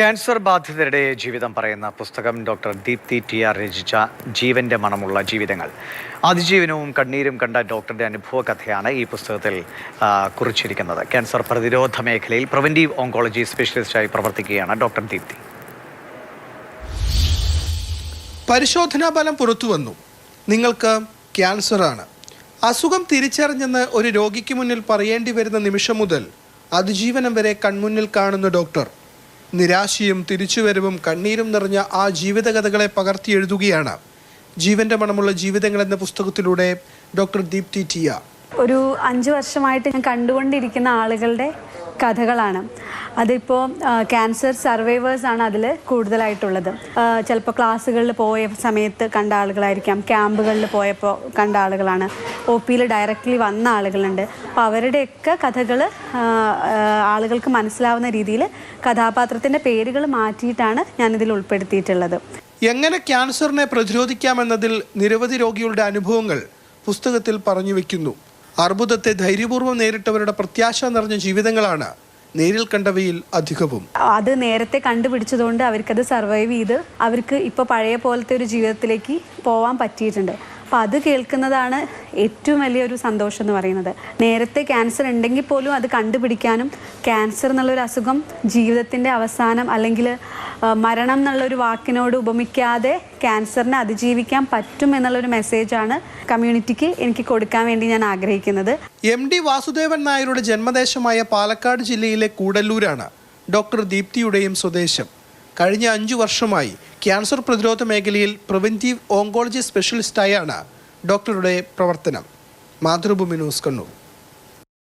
Cancer ബാധിതരുടെ ജീവിതം പറയുന്ന പുസ്തകം ഡോക്ടർ ദീപ്തി ടി ആർ രചിച്ച ജീവന്റെ മണമുള്ള ജീവിതങ്ങൾ. അതിജീവനവും കണ്ണീരും കണ്ട ഡോക്ടറുടെ അനുഭവ കഥയാണ് ഈ പുസ്തകത്തിൽ കുറിച്ചിരിക്കുന്നത്. ക്യാൻസർ പ്രതിരോധ മേഖലയിൽ പ്രിവന്റീവ് ഓങ്കോളജി സ്പെഷ്യലിസ്റ്റായി പ്രവർത്തിക്കുകയാണ് ഡോക്ടർ ദീപ്തി. പരിശോധനാ ഫലം പുറത്തു വന്നു. നിങ്ങൾക്ക് ക്യാൻസറാണ്. അസുഖം തിരിച്ചറിഞ്ഞെന്ന് ഒരു രോഗിക്ക് മുന്നിൽ പറയേണ്ടി വരുന്ന നിമിഷം മുതൽ അതിജീവനം വരെ കൺമുന്നിൽ കാണുന്ന ഡോക്ടർ. നിരാശയും തിരിച്ചുവരവും കണ്ണീരും നിറഞ്ഞ ആ ജീവിതകഥകളെ പകർത്തി എഴുതുകയാണ്. ജീവന്റെ മണമുള്ള ജീവിതങ്ങൾ എന്ന പുസ്തകത്തിലൂടെ ഡോക്ടർ ദീപ്തി ടിയ. ഒരു അഞ്ചു വർഷമായിട്ട് ഞാൻ കണ്ടുകൊണ്ടിരിക്കുന്ന ആളുകളുടെ കഥകളാണ്. അതിപ്പോൾ ക്യാൻസർ സർവൈവേഴ്സ് ആണ് അതിൽ കൂടുതലായിട്ടുള്ളത്. ചിലപ്പോൾ ക്ലാസ്സുകളിൽ പോയ സമയത്ത് കണ്ട ആളുകളായിരിക്കാം. ക്യാമ്പുകളിൽ പോയപ്പോൾ കണ്ട ആളുകളാണ്. ഒ പിയിൽ ഡയറക്റ്റ്ലി വന്ന ആളുകളുണ്ട്. അപ്പോൾ അവരുടെയൊക്കെ കഥകൾ ആളുകൾക്ക് മനസ്സിലാവുന്ന രീതിയിൽ കഥാപാത്രത്തിന്റെ പേരുകൾ മാറ്റിയിട്ടാണ് ഞാനിതിൽ ഉൾപ്പെടുത്തിയിട്ടുള്ളത്. എങ്ങനെ ക്യാൻസറിനെ പ്രതിരോധിക്കാമെന്നതിൽ നിരവധി രോഗികളുടെ അനുഭവങ്ങൾ പുസ്തകത്തിൽ പറഞ്ഞു വെക്കുന്നു. അർബുദത്തെ ധൈര്യപൂർവം നേരിട്ടവരുടെ പ്രത്യാശ നിറഞ്ഞ ജീവിതങ്ങളാണ് നേരിൽ കണ്ടവയിൽ അധികവും. അത് നേരത്തെ കണ്ടുപിടിച്ചതുകൊണ്ട് അവർക്കത് സർവൈവ് ചെയ്ത് അവർക്ക് ഇപ്പോൾ പഴയ പോലത്തെ ഒരു ജീവിതത്തിലേക്ക് പോവാൻ പറ്റിയിട്ടുണ്ട്. അപ്പം അത് കേൾക്കുന്നതാണ് ഏറ്റവും വലിയൊരു സന്തോഷം എന്ന് പറയുന്നത്. നേരത്തെ ക്യാൻസർ ഉണ്ടെങ്കിൽ പോലും അത് കണ്ടുപിടിക്കാനും ക്യാൻസർ എന്നുള്ളൊരു അസുഖം ജീവിതത്തിന്റെ അവസാനം അല്ലെങ്കിൽ മരണം എന്നുള്ളൊരു വാക്കിനോട് ഉപമിക്കാതെ ക്യാൻസറിനെ അതിജീവിക്കാൻ പറ്റും എന്നുള്ളൊരു മെസ്സേജാണ് കമ്മ്യൂണിറ്റിക്ക് എനിക്ക് കൊടുക്കാൻ വേണ്ടി ഞാൻ ആഗ്രഹിക്കുന്നത്. എം ഡി വാസുദേവൻ നായരുടെ ജന്മദേശമായ പാലക്കാട് ജില്ലയിലെ കൂടല്ലൂരാണ്. ഡോക്ടർ ദീപ്തിയുടെയും സ്വദേശം. കഴിഞ്ഞ അഞ്ചു വർഷമായി ക്യാൻസർ പ്രതിരോധ മേഖലയിൽ പ്രിവെന്റീവ് ഓങ്കോളജി സ്പെഷ്യലിസ്റ്റായാണ് ഡോക്ടറുടെ പ്രവർത്തനം. മാതൃഭൂമി ന്യൂസ് കണ്ണൂർ.